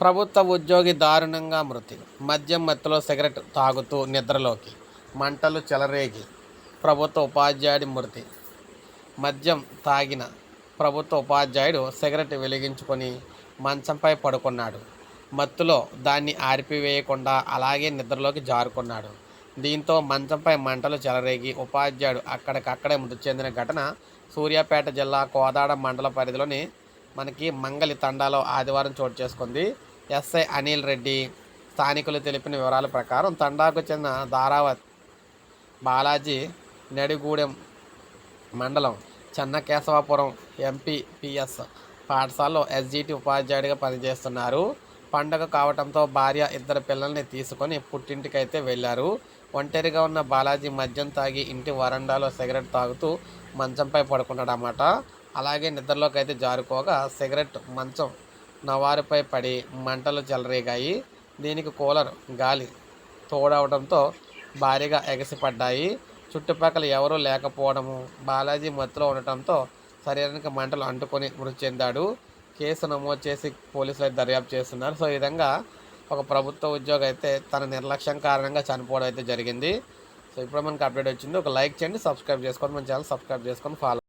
ప్రభుత్వ ఉద్యోగి దారుణంగా మృతి. మద్యం మత్తులో సిగరెట్ తాగుతూ నిద్రలోకి. మంటలు చెలరేగి. ప్రభుత్వ ఉపాధ్యాయుడి మృతి. మద్యం తాగిన ప్రభుత్వ ఉపాధ్యాయుడు సిగరెట్ వెలిగించుకొని మంచంపై పడుకున్నాడు. మత్తులో దాన్ని ఆర్పివేయకుండా అలాగే నిద్రలోకి జారుకున్నాడు. దీంతో మంచంపై మంటలు చెలరేగి ఉపాధ్యాయుడు అక్కడికక్కడే మృతి చెందిన ఘటన సూర్యాపేట జిల్లా కోదాడ మండల పరిధిలోని మనకి మంగలి తండాలో ఆదివారం చోటు చేసుకుంది. ఎస్ఐ అనిల్ రెడ్డి స్థానికులు తెలిపిన వివరాల ప్రకారం తండాకు చెందిన ధారావత్ బాలాజీ నడిగూడెం మండలం చెన్నకేశవాపురం ఎంపీపీఎస్ పాఠశాలలో ఎస్జిటి ఉపాధ్యాయుడిగా పనిచేస్తున్నారు. పండగ కావడంతో భార్య ఇద్దరు పిల్లల్ని తీసుకొని పుట్టింటికైతే వెళ్ళారు. ఒంటరిగా ఉన్న బాలాజీ మద్యం తాగి ఇంటి వరండాలో సిగరెట్ తాగుతూ మంచంపై పడుకున్నాడు అన్నమాట అలాగే నిద్రలోకి అయితే జారుకోగా సిగరెట్ మంచం నవారుపై పడి మంటలు చెలరేగాయి దీనికి కూలర్ గాలి తోడవడంతో భారీగా ఎగసిపడ్డాయి. చుట్టుపక్కల ఎవరూ లేకపోవడము బాలాజీ మత్తులో ఉండటంతో శరీరానికి మంటలు అంటుకొని మృతి చెందాడు. కేసు నమోదు చేసి పోలీసులు దర్యాప్తు చేస్తున్నారు. సో ఈ విధంగా ఒక ప్రభుత్వ ఉద్యోగి అయితే తన నిర్లక్ష్యం కారణంగా చనిపోవడం అయితే జరిగింది. సో ఇప్పుడు మనకి అప్డేట్ వచ్చింది. ఒక లైక్ చేయండి సబ్స్క్రైబ్ చేసుకోండి. మన ఛానల్ సబ్స్క్రైబ్ చేసుకొని ఫాలో